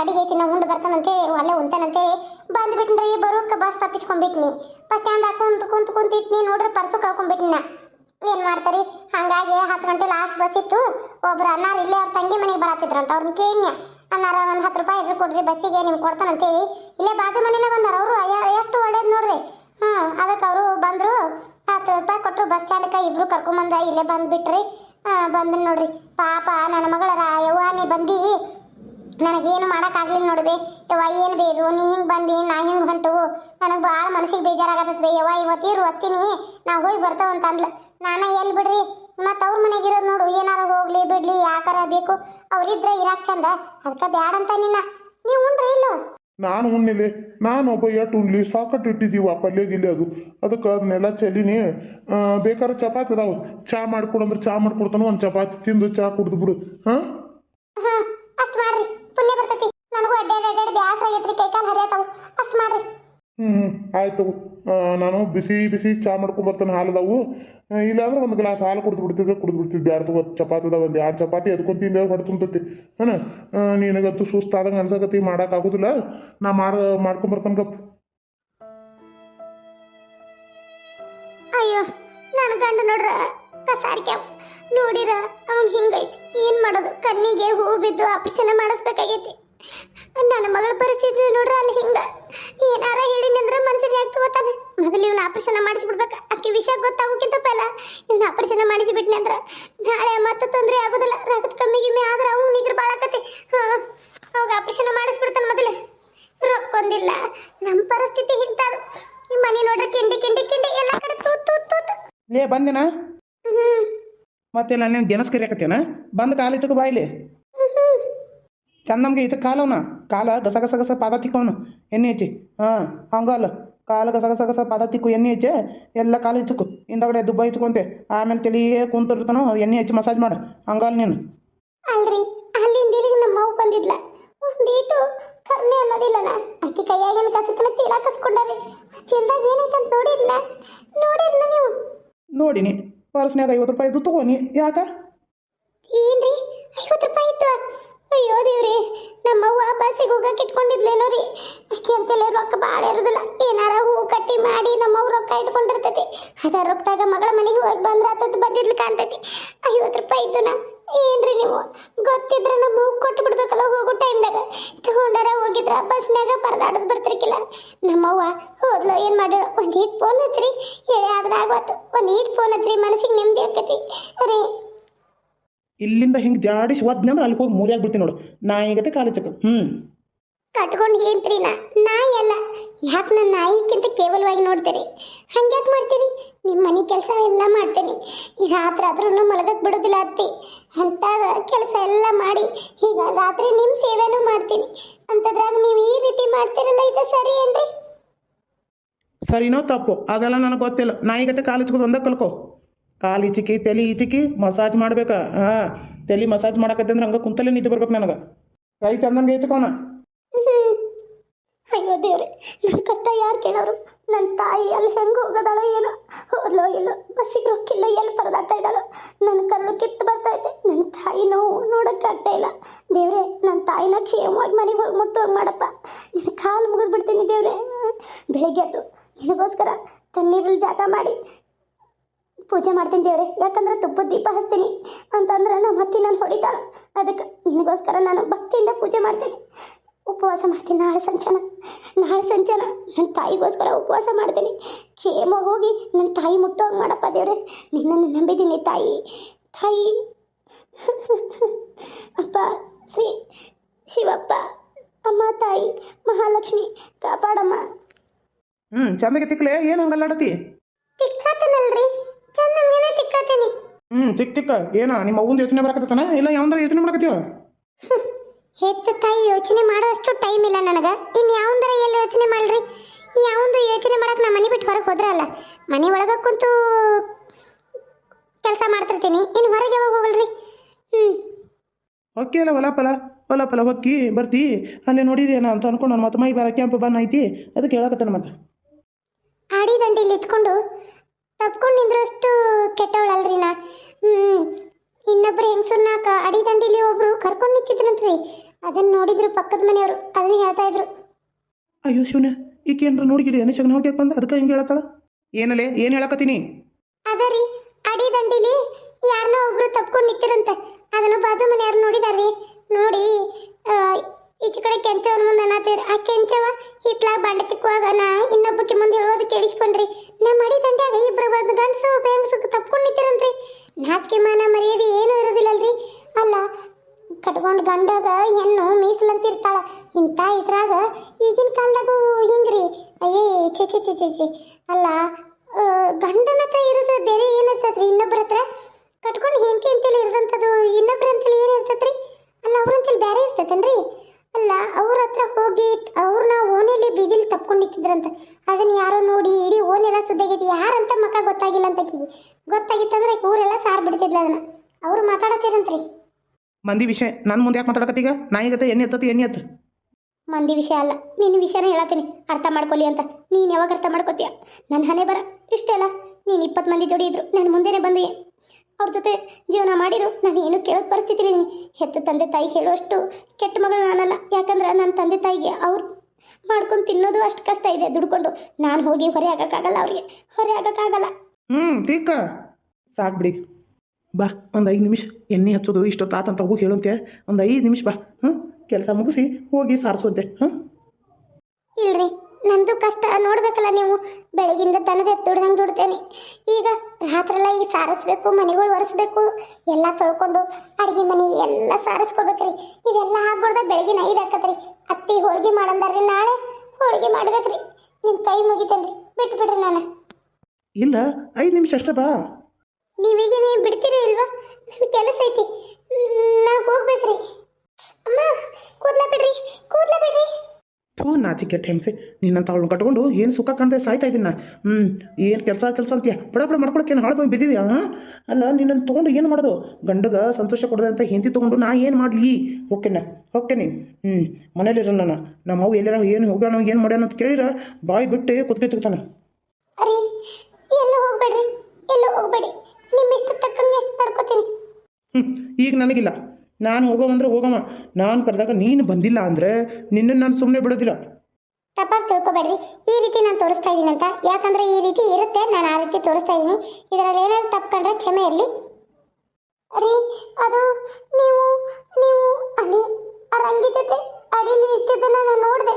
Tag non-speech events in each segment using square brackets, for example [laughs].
ಅಡಿಗೆ ಐತಿ ನಾ ಉಂಡು ಬರ್ತಾನಂತೇಳಿ ಅಲ್ಲೇ ಉಂತಾನಂತೇಳಿ ಬಂದ್ಬಿಟ್ನ್ರಿ ಬರೋಕ್ಕೆ ಬಸ್ ತಪ್ಪಿಸ್ಕೊಂಡ್ಬಿಟ್ನಿ. ಬಸ್ ಸ್ಟ್ಯಾಂಡ್ ಕುಂತು ಕುಂತು ಕುಂತಿಟ್ನಿ ನೋಡ್ರಿ ಪರ್ಸು ಕಳ್ಕೊಂಡ್ಬಿಟ್ನಿ. ಏನು ಮಾಡ್ತಾರಿ? ಹಂಗಾಗಿ ಹತ್ತು ಗಂಟೆ ಲಾಸ್ಟ್ ಬಸ್ ಇತ್ತು. ಒಬ್ರು ಅನ್ನಾರ ಇಲ್ಲೇ ಅವ್ರ ತಂಗಿ ಮನೆಗೆ ಬರತ್ತಿದ್ರಂತ ಅವ್ರನ್ನ ಕೇಳ್ಯ ಅನ್ನಾರ ಒಂದು ಹತ್ತು ರೂಪಾಯಿ ಇದ್ರು ಕೊಡ್ರಿ ಬಸ್ಸಿಗೆ ನಿಮ್ಗೆ ಕೊಡ್ತಾನಂತೇಳಿ. ಇಲ್ಲೇ ಬಾಜು ಮನೆನ ಬಂದಾರ ಅವರು ಎಷ್ಟು ಒಳ್ಳೇದು ನೋಡ್ರಿ. ಹ್ಞೂ ಅದಕ್ಕೆ ಅವರು ಬಂದರು. ಹತ್ತು ರೂಪಾಯಿ ಕೊಟ್ಟರು ಬಸ್ ಸ್ಟ್ಯಾಂಡ್ಗೆ ಇಬ್ರು ಕರ್ಕೊಂಬಂದ, ಇಲ್ಲೇ ಬಂದ್ಬಿಟ್ರಿ. ಬಂದು ನೋಡ್ರಿ. ಪಾಪ, ನನ್ನ ಮಗಳ ಯವ್ವ ನೀ ಬಂದು. ನನಗೇನು ಮಾಡೋಕ್ಕಾಗ್ಲಿಲ್ಲ ನೋಡ್ಬೇ ಯವ್ವ, ಏನು ಬೇದು ನೀ ಹಿಂಗೆ ಬಂದು, ನಾ ಹಿಂಗೆ ಹೊಂಟು. ನನಗೆ ಭಾಳ ಮನಸ್ಸಿಗೆ ಬೇಜಾರಾಗತ್ತದ ಬೇ. ಯವ್ವ ಇವತ್ತೀರು ವಸ್ತೀನಿ ನಾ ಹೋಗಿ ಬರ್ತಾವ ಅಂತ ಅಂದ್ಲ. ನಾನು ಎಲ್ಲಿ ಬಿಡ್ರಿ? ಮತ್ತು ಅವ್ರ ಮನೆಗೆ ಇರೋದು ನೋಡು. ಏನಾರ ಹೋಗ್ಲಿ ಬಿಡ್ಲಿ ಯಾಕಾರ ಬೇಕು. ಅವ್ರಿದ್ರೆ ಇರಾಕ್ ಚಂದ. ಅದಕ್ಕೆ ಬ್ಯಾಡ ಅಂತ ನಿನ್ನ. ನೀವು ಉಂಡ್ರಿ ಇಲ್ಲೋ. ನಾನು ಉಣ್ಣಿಲ್ಲ ನಾನು ಒಬ್ಬ ಎಟ್ಟು ಉಣ್ಲಿ? ಸಾಕಟ್ಟು ಇಟ್ಟಿದ್ದೀವ ಪಲ್ಯ ಗಿಲ್ಲೆ ಅದು. ಅದಕ್ಕೆ ಅದನ್ನೆಲ್ಲ ಚಲಿನಿ ಬೇಕಾದ್ರೆ ಚಪಾತಿ ಅದಾವು. ಚಾ ಮಾಡ್ಕೊಡು ಅಂದ್ರೆ ಚಾ ಮಾಡ್ಕೊಡ್ತಾನೆ ಒಂದು ಚಪಾತಿ. ತಿಂದು ಚಾ ಕುಡ್ದು ಬಿಡು. ಹಾಂ ಹಾ ಅಷ್ಟ್ ಮಾಡ್ರಿ ಪುಣ್ಯ ಬರ್ತೈತಿ ನನಗೂ ಅಡ್ಡಾಡಿ ಆಗೈತ್ರಿ ಕೈಕಾಲು ಹರಿಯತಾವು ಅಷ್ಟ್ ಮಾಡ್ರಿ. ಹ್ಞೂ ಹ್ಞೂ ಆಯ್ತು. ನಾನು ಬಿಸಿ ಬಿಸಿ ಚಾ ಮಾಡ್ಕೊಂಡ್ ಬರ್ತಾನೆ ಹಾಲದವು ಇಲ್ಲಾಂದ್ರೆ ಒಂದು ಗ್ಲಾಸ್ ಹಾಲು ಕುಡ್ದು ಬಿಡ್ತಿದ್ರೆ ಕುಡ್ದು ಬಿಡ್ತಿದ್ದೆ. ಎರಡು ಚಪಾತಿ ಅದಾವ ಒಂದು ಎರಡು ಚಪಾತಿ ಎದ್ಕೊಂಡ್ ತಿಂದೆ ಹೊಟ್ಟೆ ತುಂಬತೈತಿ. ಹಾಂ ನಿನಗಂತೂ ಸುಸ್ತಾದಂಗೆ ಅನ್ಸಕತ್ತಿ ಮಾಡೋಕ್ಕಾಗೋದಿಲ್ಲ ನಾ ಮಾಡ ಮಾಡ್ಕೊಂಬರ್ತಾನೆ ಗಪ್. ಅಯ್ಯೋ ನನ್ನ ಗಂಡ ನೋಡ್ರ ಕಸಾರಿಕ್ಯಾವ ನೋಡಿರ ಅವ್ನ್ ಹಿಂಗೈತಿ. ಏನು ಮಾಡೋದು? ಕಣ್ಣಿಗೆ ಹೂ ಬಿದ್ದು ಆಪರೇಷನ್ ಮಾಡಿಸ್ಬೇಕಾಗೈತಿ. ನನ್ನ ಮಗಳ ಪರಿಸ್ಥಿತಿ ನೋಡ್ರ ಅಲ್ಲಿ ಹಿಂಗ. ಏನಾರ ಹೇಳಿನಿ ಅಂದ್ರೆ ಮನಸ್ಸಿಗೆ ಆಗ್ತವತ್ತಾನೆ ಮೊದಲು ಇವ್ನ ಆಪರೇಷನ್ ಮಾಡಿಸ್ಬಿಡ್ಬೇಕು. ಅಕ್ಕಿ ವಿಷಯ ಗೊತ್ತಾಗೋಕ್ಕಿಂತ ಪೆಲ್ಲ ಇವ್ನ ಆಪರೇಷನ್ ಮಾಡಿಸಿಬಿಟ್ನಿ ಅಂದ್ರೆ ನಾಳೆ ಮತ್ತೆ ತೊಂದರೆ ಆಗೋದಿಲ್ಲ. ರಕ್ತ ಕಮ್ಮಿ ಗಿಮ್ಮಿ ಆದ್ರೆ ಅವ್ನು ನಿಗ್ರ ಬಾಳಕತಿ ಅವಾಗ ಆಪರೇಷನ್ ಮಾಡಿಸ್ಬಿಡ್ತಾನೆ ಮೊದಲು ರೊಕ್ಕೊಂದಿಲ್ಲ. ನಮ್ಮ ಪರಿಸ್ಥಿತಿ ಇಂಥದ್ದು ಈ ಮನೆ ನೋಡ್ರಿ ಕಿಂಡಿ ಕಿಂಡಿ ಕಿಂಡಿ ಎಲ್ಲ ಕಡೆ ತೂತ್ ತೂತ್ ತೂತ್. ಲೇ ಬಂದೆನಾ? ಮತ್ತೆ ನಾನು ಗೆನಸ್ ಕರಿಯಾಕತ್ತೇನ ಬಂದು ಕಾಲಿ ತಗೋ ಬಾಯಿಲಿ. ಚಂದಮ್ಗೆ ಈಚೆ ಕಾಲವನ ಕಾಲ ಗಸ ಗಸ ಗಸ ಪಾದ ತಿಕ್ಕವನು ಎಣ್ಣೆ ಹಚ್ಚಿ. ಹಾಂ ಹಂಗಲ್ಲ. ಕಾಲ ಗಸ ಗಸ ಗಸ ಪಾದ ತಿಕ್ಕು ಎಣ್ಣೆ ಹಚ್ಚಿ ಎಲ್ಲ ಕಾಲು ಹಿಚ್ಚುಕು ಹಿಂದಗಡೆ ದುಬ್ಬ ಹಚ್ಕೊಂತೆ ಆಮೇಲೆ ತಲೆಯೇ ಕುಂತಿರ್ತಾನೋ ಎಣ್ಣೆ ಹಚ್ಚಿ ಮಸಾಜ್ ಮಾಡು. ಹಂಗಲ್ಲ ನೀನು. ಅಲ್ರಿ ಅಲ್ಲಿಂದ ಇಲ್ಲಿಗೆ ನಮ್ಮ ಮಾವು ಬಂದಿದ್ಲ. ಒಂದೀಟು ಕರ್ಮೆ ಅನ್ನೋದಿಲ್ಲನ ಆಕೆ ಕೈಯಾಗಿನ ಕಸಕನ ಚೀಲ ಕಸ್ಕೊಂಡಾರಿ. ಚೀಲದಾಗ ಏನೈತೆ ಏನೈತಂತ ನೋಡಿರ್ನ ನೋಡಿರ್ನ ನೀವು? ನೋಡಿನಿ. ಪರ್ಸ್ನ್ಯಾಗ ಐವತ್ತು ರೂಪಾಯಿ ಇದು ತಗೋನಿ ಯಾಕ ಏನ್ರಿ ಐವತ್ತು ರೂಪಾಯಿ ಇತ್ತು ಅಯ್ಯೋ ದೇವ್ರಿ ನಮ್ಮವ್ವ ಬಸ್ಸಿಗೆ ಹೋಗಕ್ಕೆ ಇಟ್ಕೊಂಡಿದ್ಲೇನೋ ರೀ. ಆಕೆ ಅಂತೆಲ್ಲ ರೊಕ್ಕ ಭಾಳ ಇರೋದಿಲ್ಲ. ಏನಾರ ಹೂ ಕಟ್ಟಿ ಮಾಡಿ ನಮ್ಮವ್ವ ರೊಕ್ಕ ಇಟ್ಕೊಂಡಿರ್ತೈತಿ. ಅದ ರೊಕ್ಕದಾಗ ಮಗಳ ಮನೆಗೆ ಹೋಗಿ ಬಂದ್ರೆ ಆತದ್ ಬಂದಿದ್ಲು ಕಾಣ್ತೈತಿ. ಐವತ್ತು ರೂಪಾಯಿ ಇದ್ದುನ. ಏನ್ರಿ ನೀವು? ಗೊತ್ತಿದ್ರೆ ನಮ್ಮ ಅವ್ವ ಕೊಟ್ಟು ಬಿಡ್ಬೇಕಲ್ಲ ಹೋಗೋ ಟೈಮ್ದಾಗ ತಗೊಂಡಾರ ಹೋಗಿದ್ರ ಬಸ್ನಾಗ ಪರದಾಡೋದು ಬರ್ತಿರ್ಕಿಲ್ಲ. ನಮ್ಮವ್ವ ಹೋದ್ಲು, ಏನು ಮಾಡ್ಯಾಳ? ಒಂದು ಹೀಟ್ ಫೋನ್ ಹಚ್ರಿ ಹೇಳಿ ಆದ್ರೆ ಆಗೋತು. ಒಂದು ಹೀಟ್ ಫೋನ್ ಹಚ್ರಿ ಮನಸ್ಸಿಗೆ ನೆಮ್ಮದಿ ಆಕತಿ. ರೀ ಇಲ್ಲಿಂದ ಹಿಂಗೆ ಜಾಡಿಸಿ ಒದ್ನಂದ್ರೆ ಅಲ್ಲಿ ಹೋಗಿ ಮೂರ್ಯಾಗ ಬಿಡ್ತೀನಿ ನೋಡು. ನಾಯಿಗತೆ ಕಾಲು ಚಕ್ಕ. ಹ್ಞೂ ಕಟ್ಕೊಂಡು ಹೇಳ್ತೀರಿ ನಾ. ನಾಯಿ ಅಲ್ಲ. ಯಾಕೆ ನನ್ನ ನಾಯಿಗಿಂತ ಕೇವಲವಾಗಿ ನೋಡ್ತೀರಿ? ಹಂಗ್ಯಾಕೆ ಮಾಡ್ತೀರಿ? ನಿಮ್ಮ ಮನೆ ಕೆಲಸ ಎಲ್ಲ ಮಾಡ್ತೀನಿ. ಈ ರಾತ್ರಿ ಆದ್ರೂ ಮಲಗಕ್ಕೆ ಬಿಡೋದಿಲ್ಲ ಅತ್ತಿ. ಅಂತ ಕೆಲಸ ಎಲ್ಲ ಮಾಡಿ ಈಗ ರಾತ್ರಿ ನಿಮ್ಮ ಸೇವೆನೂ ಮಾಡ್ತೀನಿ. ಅಂತದ್ರಾಗ ನೀವು ಈ ರೀತಿ ಮಾಡ್ತೀರಲ್ಲ ಇದು ಸರಿ ಏನ್ರಿ? ಸರಿನೋ ತಪ್ಪು. ಅದೆಲ್ಲ ನನಗೆ ಗೊತ್ತಿಲ್ಲ. ನಾಯಿಗತೆ ಕಾಲು ಇಚ್ಕೋದು ಒಂದೇ ಕಲ್ಕೋ. ಕಾಲು ಈಚಿಕಿ, ತಲೆ ಈಚಿಕಿ, ಮಸಾಜ್ ಮಾಡ್ಬೇಕಾ? ಹಾಂ, ತಲೆ ಮಸಾಜ್ ಮಾಡಕತ್ತೆ ಅಂದ್ರೆ ಹಂಗೆ ಕುಂತಲೇ ನಿದ್ದೆ ಬರ್ಬೇಕು ನನಗೆ. ಕೈ ಚಂದಂಗೆ ಈಚ್ಕೋನ ಹ್ಮ್. ಅಯ್ಯೋ ದೇವ್ರೆ ನನ್ನ ಕಷ್ಟ ಯಾರು ಕೇಳೋರು? ನನ್ನ ತಾಯಿ ಅಲ್ಲಿ ಹೆಂಗೆ ಹೋಗೋದಾಳೋ ಏನೋ? ಹೋದ್ಲೋ ಇಲ್ಲೋ, ಬಸ್ಸಿಗೆ ರೊಕ್ಕಿಲ್ಲ, ಎಲ್ಲಿ ಪರದಾಡ್ತಾ ಇದ್ದಾಳೋ? ನನ್ನ ಕರಳು ಕಿತ್ತು ಬರ್ತೈತೆ ನನ್ನ ತಾಯಿ ನೋವು ನೋಡಕ್ಕೆ ಆಗ್ತಾ ಇಲ್ಲ. ದೇವ್ರೆ ನನ್ನ ತಾಯಿನ ಕ್ಷೇಮವಾಗಿ ಮನೆಗೆ ಹೋಗಿ ಮುಟ್ಟುವಂಗೆ ಮಾಡಪ್ಪ. ನಿನ್ನ ಕಾಲು ಮುಗಿದ್ಬಿಡ್ತೀನಿ ದೇವ್ರೆ. ಬೆಳಿಗ್ಗೆ ಅದು ನಿನಗೋಸ್ಕರ ತಣ್ಣೀರಲ್ಲಿ ಜಾಟ ಮಾಡಿ ಪೂಜೆ ಮಾಡ್ತೀನಿ ದೇವ್ರೆ. ಯಾಕಂದ್ರೆ ತುಪ್ಪದ ದೀಪ ಹಚ್ತೀನಿ ಅಂತಂದ್ರೆ ನಮ್ಮ ಅತ್ತಿ ನಾನು ಹೊಡಿತಾಳ. ಅದಕ್ಕೆ ನಿನಗೋಸ್ಕರ ನಾನು ಭಕ್ತಿಯಿಂದ ಪೂಜೆ ಮಾಡ್ತೀನಿ. ಉಪವಾಸ ಮಾಡ್ತೀನಿ ನಾಳೆ ಸಂಚನ ನಾಳೆ ಸಂಚನ ನನ್ನ ತಾಯಿಗೋಸ್ಕರ ಉಪವಾಸ ಮಾಡ್ತೀನಿ. ಕ್ಷೇಮ ಹೋಗಿ ನನ್ನ ತಾಯಿ ಮುಟ್ಟೋಗಿ ಮಾಡಪ್ಪ ದೇವ್ರೆ. ನಿನ್ನನ್ನು ನಂಬಿದ್ದೀನಿ ತಾಯಿ. ತಾಯಿ. ಅಪ್ಪ ಶ್ರೀ ಶಿವಪ್ಪ ಅಮ್ಮ ತಾಯಿ ಮಹಾಲಕ್ಷ್ಮಿ ಕಾಪಾಡಮ್ಮ. ಹ್ಞೂ ಚಂದಗೆ ತಿಕ್ಲೆ ಏನು ಹಂಗಲ್ಲಾಡತಿ? ತಿಕ್ಕಾತನಲ್ರಿ. ಚೆನ್ನಾಗೇನೆ ಹ್ಮ್ ತಿಕ್ ತಿಕ್ಕ ಏನ ನಿಮ್ಮ ಅವ್ವಂದು ಯೋಚನೆ ಬರಕತ್ತಾನ ಇಲ್ಲ ಯಾವಂದ್ರ ಯೋಚನೆ ಮಾಡಕತ್ತೀವ? ಹೆತ್ತ ತಾಯಿ ಯೋಚನೆ ಮಾಡೋಷ್ಟು ಟೈಮ್ ಇಲ್ಲ ನನಗೆ. ಇನ್ನು ಯಾವಂದರ ಎಲ್ಲ ಯೋಚನೆ ಮಾಡ್ರಿ ಯಾವಂದು ಯೋಚನೆ ಮಾಡಕ್ಕೆ ನಾ ಮನೆ ಬಿಟ್ಟು ಹೊರಗೆ ಹೋದ್ರಲ್ಲ ಮನೆ ಒಳಗೆ ಕುಂತು ಕೆಲಸ ಮಾಡ್ತಿರ್ತೀನಿ. ಇನ್ನು ಹೊರಗೆ ಯಾವಾಗ ಹೋಗಲ್ರಿ? ಹ್ಞೂ ಹೊಕ್ಕಿ ಅಲ್ಲ ಹೊಲ ಫಲ ಹೊಕ್ಕಿ ಬರ್ತಿ. ಅಲ್ಲಿ ನೋಡಿದೇನ ಅಂತ ಅನ್ಕೊಂಡು ನಾನು ಮತ್ತೆ ಮೈ ಬರ ಕೆಂಪು ಬಣ್ಣ ಐತಿ ಅದಕ್ಕೆ ಹೇಳಕತ್ತಾನ ಮತ್ತೆ ಆಡಿ ದಂಡಿಲಿ ಇತ್ಕೊಂಡು ತಪ್ಕೊಂಡು ನಿಂದ್ರಷ್ಟು ಕೆಟ್ಟವಳಲ್ರಿ ನಾ ಹ್ಞೂ ಇನ್ನೊಬ್ರು ಹೆಂಗಸರ್ನ ಕ ಅಡಿ ದಂಡಿಲಿ ಒಬ್ರು ಕರ್ಕೊಂಡು ನಿಂತಿದ್ರಂತ್ರಿ. ಅದನ್ನು ನೋಡಿದ್ರು ಪಕ್ಕದ ಮನೆಯವರು. ಅದನ್ನ ಹೇಳ್ತಾ ಇದ್ರು. ಅಯ್ಯೋ ಶಿವನ ಈಕೆ ಏನ್ರ ನೋಡಿಗಿಡಿ ಏನೇ ಶಗ್ನ ಹೋಗ್ಯಾಕ ಬಂದ? ಅದಕ್ಕೆ ಹಿಂಗೆ ಹೇಳತ್ತಾಳ? ಏನಲೆ ಏನು ಹೇಳಕತ್ತೀನಿ? ಅದರಿ ಅಡಿ ದಂಡಿಲಿ ಯಾರನ್ನೋ ಒಬ್ರು ತಪ್ಕೊಂಡು ನಿಂತಿರಂತ. ಅದನ್ನು ಬಾಜು ಮನೆಯವ್ರು ನೋಡಿದಾರ್ರಿ. ನೋಡಿ ಆ, ಈಚೆ ಕಡೆ ಕೆಂಚವನ ಮುಂದೆ ಅನ್ನತ್ತೀರಿ ಆ ಕೆಂಚವ ಹಿತ್ಲಾಗ ಬಂಡೆ ತಿಕ್ಕುವಾಗ ನಾ ಇನ್ನೊಬ್ಬಕ್ಕೆ ಮುಂದೆ ಹೇಳೋದು ಕೇಳಿಸ್ಕೊಂಡ್ರಿ. ನಮ್ಮ ಅಡಿ ದಂಡ್ಯಾಗ ಇಬ್ಬರು ಬಂದು ಗಂಡಸು ಬೇಮಸಕ್ಕೆ ತಪ್ಕೊಂಡು ನಿಂತಿರಂತ್ರಿ. ನಾಚಿಕೆ ಮಾನ ಮರ್ಯಾದೆ ಏನೂ ಇರೋದಿಲ್ಲಲ್ರಿ. ಅಲ್ಲ ಕಟ್ಕೊಂಡು ಗಂಡಾಗ ಹೆಣ್ಣು ಮೀಸಲಂತಿರ್ತಾಳ. ಇಂಥ ಇದ್ರಾಗ ಈಗಿನ ಕಾಲದಾಗೂ ಹಿಂಗ್ರಿ. ಅಯ್ಯೇ ಚೆ ಚೆ ಚೆ ಚೆ ಅಲ್ಲ ಗಂಡನ ಹತ್ರ ಇರೋದು ಬೇರೆ ಏನಿರ್ತದ್ರಿ ಇನ್ನೊಬ್ಬರ ಹತ್ರ? ಕಟ್ಕೊಂಡು ಹೆಂಡತಿ ಅಂತೇಳಿ ಇರೋದಂಥದ್ದು ಇನ್ನೊಬ್ಬರಂತೇಳಿ ಏನು ಅಲ್ಲ ಅವ್ರಂತೇಳಿ ಬೇರೆ ಇರ್ತೈತನ್ರಿ. ಅಲ್ಲ ಅವ್ರ ಹತ್ರ ಹೋಗಿ ಅವ್ರನ್ನ ಓಣಿಯಲ್ಲಿ ಬೀದಿಲಿ ತಪ್ಕೊಂಡು ನಿಂತಿದ್ರಂತ. ಅದನ್ನ ಯಾರೋ ನೋಡಿ ಇಡೀ ಓನೆಲ್ಲ ಸುದ್ದಾಗೈತಿ ಯಾರಂತ ಮಕ್ಕ ಗೊತ್ತಾಗಿಲ್ಲ ಅಂತ ಆಕಿಗೆ ಗೊತ್ತಾಗಿತ್ತಂದ್ರೆ ಊರೆಲ್ಲ ಸಾರ್ ಬಿಡ್ತಿದ್ಲ ಅದನ್ನ. ಅವ್ರು ಮಾತಾಡತ್ತೀರಂತ್ರಿ. ಮಂದಿ ವಿಷಯ ನನ್ನ ಮುಂದೆ ಯಾಕೆ ಮಾತಾಡಕತ್ತೀಗ ನಾಯಿಗತ್ತೆ ಎಣ್ಣೆ ಎತ್ತತಿ ಎಣ್ಣೆ ಎತ್ತು. ಮಂದಿ ವಿಷಯ ಅಲ್ಲ ನಿನ್ನ ವಿಷಯನ ಹೇಳತ್ತೀನಿ. ಅರ್ಥ ಮಾಡ್ಕೊಳ್ಳಿ ಅಂತ. ನೀನು ಯಾವಾಗ ಅರ್ಥ ಮಾಡ್ಕೋತೀಯ? ನನ್ನ ಹಣೆ ಬರ ಇಷ್ಟೇ ಅಲ್ಲ. ನೀನು ಇಪ್ಪತ್ತು ಮಂದಿ ಜೋಡಿ ಇದ್ರು ನನ್ನ ಮುಂದೆನೇ ಬಂದು ಅವ್ರ ಜೊತೆ ಜೀವನ ಮಾಡಿರು. ನಾನು ಏನು ಕೇಳೋ ಪರಿಸ್ಥಿತಿ ನೀನು ಹೆತ್ತ ತಂದೆ ತಾಯಿ ಹೇಳುವಷ್ಟು ಕೆಟ್ಟ ಮಗಳು ನಾನಲ್ಲ. ಯಾಕಂದ್ರೆ ನನ್ನ ತಂದೆ ತಾಯಿಗೆ ಅವ್ರು ಮಾಡ್ಕೊಂಡು ತಿನ್ನೋದು ಅಷ್ಟು ಕಷ್ಟ ಇದೆ ದುಡ್ಕೊಂಡು. ನಾನು ಹೋಗಿ ಹೊರೆ ಆಗೋಕ್ಕಾಗಲ್ಲ ಅವ್ರಿಗೆ. ಹೊರೆ ಆಗೋಕ್ಕಾಗಲ್ಲ. ಹ್ಞೂ ಠೀಕ ಸಾಕು ಬಿಡಿ. ಬಾ ಒಂದು ಐದು ನಿಮಿಷ. ಎಣ್ಣೆ ಹಚ್ಚೋದು ಇಷ್ಟೊತ್ತು ಆತಂತ ಹೋಗಿ ಹೇಳುವಂತೆ ಒಂದು ಐದು ನಿಮಿಷ ಬಾ. ಹ್ಞೂ ಕೆಲಸ ಮುಗಿಸಿ ಹೋಗಿ ಸಾರಿಸುವಂತೆ ಹ್ಞೂ ಇಲ್ರಿ. ನಂದು ಕಷ್ಟ ನೋಡ್ಬೇಕಲ್ಲ ನೀವು. ಬೆಳಗಿಂದ ತನದ ದುಡ್ದಂಗೆ ದುಡ್ತೇನೆ. ಈಗ ರಾತ್ರೆಲ್ಲ ಈಗ ಸಾರಿಸ್ಬೇಕು ಮನೆಗಳು ಒರೆಸ್ಬೇಕು ಎಲ್ಲ ತೊಳ್ಕೊಂಡು ಅಡುಗೆ ಮನೆ ಎಲ್ಲ ಸಾರಿಸ್ಕೋಬೇಕ್ರಿ. ಇದೆಲ್ಲ ಹಾಕ್ಬಾರ್ದ ಬೆಳಗಿನ ಐದು ಹಾಕತ್ರಿ ಅತ್ತಿ ಹೋಳಿಗೆ ಮಾಡಂದಾರ್ರಿ ನಾಳೆ. ಹೋಳಿಗೆ ಮಾಡ್ಬೇಕ್ರಿ. ನಿಮ್ಮ ಕೈ ಮುಗಿತೇನ್ರಿ. ಬಿಟ್ಟು ಬಿಡ್ರಿ ನಾನು. ಇಲ್ಲ ಐದು ನಿಮಿಷ ಅಷ್ಟೇ ಬಾ. ನೀವೀಗ ನೀವು ಬಿಡ್ತೀರಿ ಇಲ್ವಾ? ನನ್ನ ಕೆಲಸ ಐತಿ. ನಾ ಹೋಗ್ಬೇಕ್ರಿ. ಅಮ್ಮ ಕೂದ್ಲ ಬಿಡ್ರಿ ಕೂದ್ಲ ಬಿಡ್ರಿ. ಥೂ ನಾಚಿಕೆ ಟೈಮ್ಸೆ ನಿನ್ನಂತ ಅವಳು ಕಟ್ಕೊಂಡು ಏನು ಸುಖ ಕಂಡ್ರೆ ಸಾಯ್ತಾ ಇದ್ದೀನಿ ನಾನು ಹ್ಞೂ ಏನು ಕೆಲಸ ಕೆಲಸ ಅಂತೀಯ? ಬಡ ಬಡ ಮಾಡ್ಕೊಳಕ್ಕೆ ಏನು ಹಾಳು ಬಂದು ಬಿದ್ದಿದ್ಯಾ? ಅಲ್ಲ ನಿನ್ನನ್ನು ತೊಗೊಂಡು ಏನು ಮಾಡೋದು? ಗಂಡಗ ಸಂತೋಷ ಕೊಡೋದು ಅಂತ ಹೆಂಡತಿ ತೊಗೊಂಡು ನಾ ಏನು ಮಾಡಲಿ? ಓಕೆನ ಓಕೆನಿ ಹ್ಞೂ ಮನೇಲಿರೋ ನಾನು. ನಮ್ಮ ಅವು ಎಲ್ಲಾರ ಏನು ಹೋಗೋಣ ಏನು ಮಾಡ್ಯಾನ ಅಂತ ಕೇಳಿರ ಬಾಯಿ ಬಿಟ್ಟು ಕುತ್ಕೊತಿರ್ತಾನೆ ಅರಿ ಎಲ್ಲೂ ಹೋಗ್ಬೇಡ್ರಿ ಎಲ್ಲೂ ಹೋಗ್ಬೇಡಿ. ನಿಮ್ಮ ಇಷ್ಟ ತಕ್ಕಂಗೆ ನಡ್ಕೋತೀನಿ. ಹ್ಞೂ ಈಗ ನನಗಿಲ್ಲ. ನಾನು ಹೋಗೋವಂದ್ರೆ ಹೋಗಮ್ಮ ನಾನು ಕರೆದಾಗ ನೀನು ಬಂದಿಲ್ಲ ಅಂದ್ರೆ ನಿನ್ನನ್ನು ನಾನು ಸುಮ್ಮನೆ ಬಿಡೋದಿಲ್ಲ. ತಪ್ಪಾಗಿ ತಿಳ್ಕೊಬೇಡ್ರಿ. ಈ ರೀತಿ ನಾನು ತೋರಿಸ್ತಾ ಇದ್ದೀನಿ ಅಂತ. ಯಾಕಂದ್ರೆ ಈ ರೀತಿ ಇರುತ್ತೆ. ನಾನು ಆ ರೀತಿ ತೋರಿಸ್ತಾ ಇದ್ದೀನಿ. ಇದರಲ್ಲಿ ಏನಾದ್ರು ತಪ್ಕೊಂಡ್ರೆ ಕ್ಷಮೆ ಇರಲಿ. ರೀ, ಅದು ನೀವು ನೀವು ಅಲ್ಲಿ ಆ ರಂಗಿ ಜೊತೆ ನಿಂತಿದ್ದನ್ನ ನಾನು ನೋಡಿದೆ.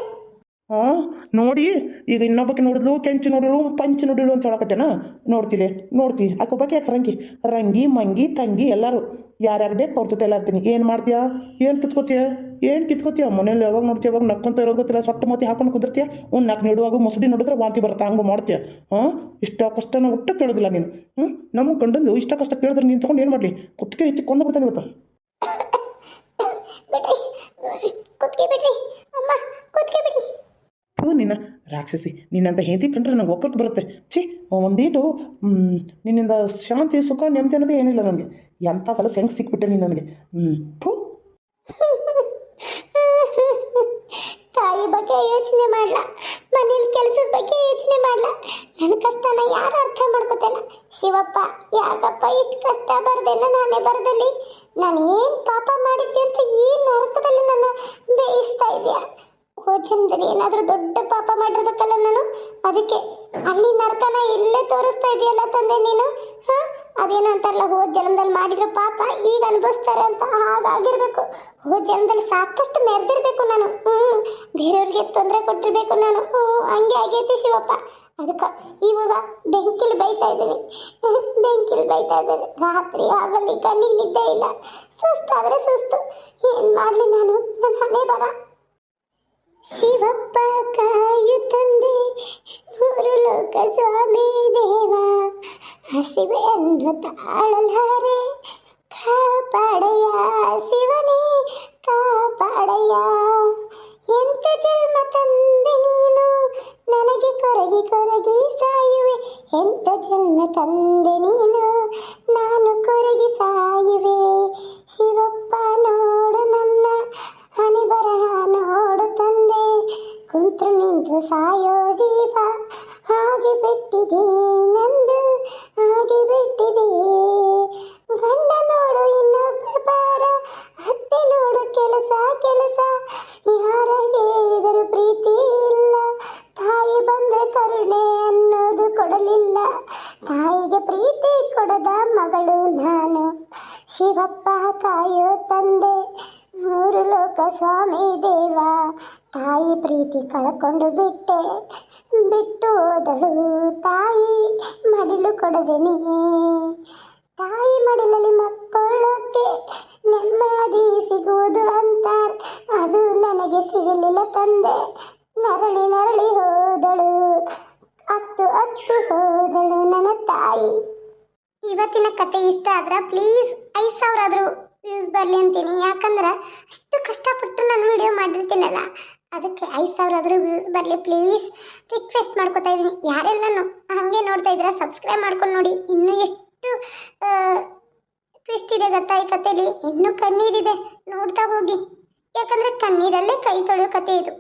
ನೋಡಿ, ಈಗ ಇನ್ನೊಬ್ಬಕ್ಕೆ ನೋಡಿದ್ಲು, ಕೆಂಚು ನೋಡಿಳು ಪಂಚ ನೋಡಿಳು ಅಂತ ಹೇಳಕತ್ತೇನ ನೋಡ್ತಿಲೆ, ನೋಡ್ತಿ. ಅಕ್ಕೊಬ್ಬಕ್ಕೆ ಯಾಕೆ ರಂಗಿ. ರಂಗಿ, ಮಂಗಿ, ತಂಗಿ, ಎಲ್ಲರೂ. ಯಾರ್ಯಾರು ಬೇಕು ಅವ್ರ ಜೊತೆ ಏನು ಮಾಡ್ತೀಯಾ? ಏನು ಕಿತ್ಕೋತೀಯ? ಏನು ಕಿತ್ಕೋತೀಯ? ಮನೇಲಿ ಯಾವಾಗ ನೋಡ್ತೀಯ? ಯಾವಾಗ ನಕ್ಕೊಂತ ಇರೋಗತ್ತಿರ ಗೊತ್ತಿಲ್ಲ. ಸೊಟ್ಟ ಮತಿ ಹಾಕೊಂಡು ಕುದಿರ್ತೀಯ? ಒಂದು ನಾಲ್ಕು ನೀಡುವಾಗ ಮುಸುಡಿ ನೋಡಿದ್ರೆ ವಾಂತಿ ಬರುತ್ತೆ? ಹಂಗೆ ಮಾಡ್ತೀಯ? ಹಾಂ? ಇಷ್ಟ ಕಷ್ಟನ ಒಟ್ಟು ಕೇಳೋದಿಲ್ಲ ನೀನು. ಹ್ಞೂ ನಮಗೆ ಗಂಡಂದು ಇಷ್ಟ ಕಷ್ಟ ಕೇಳಿದ್ರೆ ನೀನು ತೊಗೊಂಡು ಏನು ಮಾಡಲಿ? ಕುತ್ತಿಗೆ ಹೆಚ್ಚು ಕೊಂದು ಬರ್ತಾನೆ ಇವತ್ತು ಬಿಡ್ರಿ ಕುತ್ಕೆ ಬಿಡ್ರಿ ಅಮ್ಮ ಕುತ್ಕೆ ಬಿಡ್ರಿ ಹ್ಞೂ ನಿನ್ನ ರಾಕ್ಷಸಿ, ನಿನ್ನಂತ ಹೆಂಡತಿ ಕಂಡ್ರೆ ನಂಗೆ ಒಕ್ಕಕ್ಕೆ ಬರುತ್ತೆ. ಛೀ ಒಂದೀಟು ನಿನ್ನಿಂದ ಶಾಂತಿ ಸುಖ ನೆಮ್ಮದಿ ಏನಿಲ್ಲ ನನಗೆ. ಎಂಥ ಹೊಲಸು ಹೆಂಗೆ ಸಿಕ್ಬಿಟ್ಟೆ ನೀನು ನನಗೆ. ಥೂ. ತಾಯಿ ಬಗ್ಗೆ ಯೋಚನೆ ಮಾಡಲ್ಲ ಮನೇಲಿ ಕೆಲಸದ ಬಗ್ಗೆ ಯೋಚನೆ ಮಾಡ್ಲ? ನನ್ನ ಕಷ್ಟನ ಯಾರು ಅರ್ಥ ಮಾಡ್ಕೋತಲ್ಲ ಶಿವಪ್ಪ, ಯಾಕಪ್ಪ ಇಷ್ಟು ಕಷ್ಟ ಬರ್ದೇನ ನಾನೇ ಬರದಲ್ಲಿ? ನಾನು ಏನು ಪಾಪ ಮಾಡಿದ್ದೆ ಅಂತ ಈ ನರಕದಲ್ಲಿ ನನ್ನ ಬೇಯಿಸ್ತಾ ಇದೆಯಾ? ಓ ಜನ್ಮದಲ್ಲಿ ಏನಾದರೂ ದೊಡ್ಡ ಪಾಪ ಮಾಡಿರ್ಬೇಕಲ್ಲ ನಾನು? ಅದಕ್ಕೆ ಅಲ್ಲಿ ನರ್ತನ ಇಲ್ಲೇ ತೋರಿಸ್ತಾ ಇದೆಯಲ್ಲ ತಂದೆ ನೀನು? ಹಾ? ಅದೇನು ಅಂತಾರಲ್ಲ, ಹೋದ ಜನ್ಮದಲ್ಲಿ ಮಾಡಿರೋ ಪಾಪ ಈಗ ಅನುಭವಿಸ್ತಾರೆ ಅಂತ ಹಾಗಾಗಿರ್ಬೇಕು. ಹೋದ ಜನ್ಮದಲ್ಲಿ ಸಾಕಷ್ಟು ಮೆರೆದಿರ್ಬೇಕು ನಾನು. ಹ್ಞೂ ಬೇರೆಯವ್ರಿಗೆ ತೊಂದರೆ ಕೊಟ್ಟಿರ್ಬೇಕು ನಾನು. ಹ್ಞೂ ಹಂಗೆ ಆಗೈತಿ ಶಿವಪ್ಪ. ಅದಕ್ಕೆ ಇವಾಗ ಬೆಂಕಿಲಿ ಬೈತಾ ಇದ್ದೀನಿ. [laughs] ಬೆಂಕಿಲಿ ಬೈತಾ ಇದ್ದೀನಿ. ರಾತ್ರಿ ಆಗಲಿ, ಕಣ್ಣಿಗೆ ನಿದ್ದೆ ಇಲ್ಲ. ಸುಸ್ತಾದರೆ ಸುಸ್ತು. ಏನು ಮಾಡಲಿ ನಾನು? ನನ್ನ ಹಣೆ ಬರ. ಶಿವಪ್ಪ ಕಾಯು ತಂದೆ ಮೂರು ಲೋಕ ಸ್ವಾಮಿ ದೇವ ಹಸಿವೆಯನ್ನು ತಾಳಲಾರೆ ಕಾಪಾಡಯ್ಯ ಶಿವನೇ ಕಾಪಾಡಯ್ಯ ಎಂತ ಜನ್ಮ ತಂದೆ ನೀನು ನನಗೆ ಕೊರಗಿ ಕೊರಗಿ ಸಾಯುವೆ ಎಂತ ಜನ್ಮ ತಂದೆ ನೀನು ನಾನು ಕೊರಗಿ ಸಾಯುವೆ ಕಾಯೋ ತಂದೆ, ಮೂರು ಲೋಕ ಸ್ವಾಮಿ ದೇವ. ತಾಯಿ ಪ್ರೀತಿ ಕಳ್ಕೊಂಡು ಬಿಟ್ಟೆ. ಬಿಟ್ಟು ಹೋದಳು ತಾಯಿ, ಮಡಿಲು ಕೊಡದೆ ನೀ. ತಾಯಿ ಮಡಿಲಲ್ಲಿ ಮಕ್ಕಳಕ್ಕೆ ನೆಮ್ಮದಿ ಸಿಗುವುದು ಅಂತಾರೆ. ಅದು ನನಗೆ ಸಿಗಲಿಲ್ಲ ತಂದೆ ನರಳಿ ನರಳಿ ಹೋದಳು ಅತ್ತು ಅತ್ತು ಹೋದಳು ನನ್ನ ತಾಯಿ ಇವತ್ತಿನ ಕತೆ ಇಷ್ಟ ಆದ್ರೆ ಪ್ಲೀಸ್ ಐದು ಸಾವಿರ ಆದರೂ ವ್ಯೂಸ್ ಬರಲಿ ಯಾಕಂದ್ರೆ ಅಷ್ಟು ಕಷ್ಟಪಟ್ಟು ನಾನು ವಿಡಿಯೋ ಮಾಡಿರ್ತೀನಲ್ಲ? ಅದಕ್ಕೆ ಐದು ಸಾವಿರ ಆದರೂ ವ್ಯೂಸ್ ಬರಲಿ ಪ್ಲೀಸ್ ರಿಕ್ವೆಸ್ಟ್ ಮಾಡ್ಕೋತಾ ಇದ್ದೀನಿ. ಯಾರೆಲ್ಲನೂ ಹಾಗೆ ನೋಡ್ತಾ ಇದ್ದೀರಾ ಸಬ್ಸ್ಕ್ರೈಬ್ ಮಾಡ್ಕೊಂಡು ನೋಡಿ. ಇನ್ನೂ ಎಷ್ಟು ಟ್ವಿಸ್ಟ್ ಇದೆ ಗೊತ್ತಾ ಈ ಕಥೆಯಲ್ಲಿ ಇನ್ನೂ ಕಣ್ಣೀರಿದೆ. ನೋಡ್ತಾ ಹೋಗಿ. ಯಾಕಂದರೆ ಕಣ್ಣೀರಲ್ಲೇ ಕೈ ತೊಳೆಯೋ ಕತೆ ಇದು.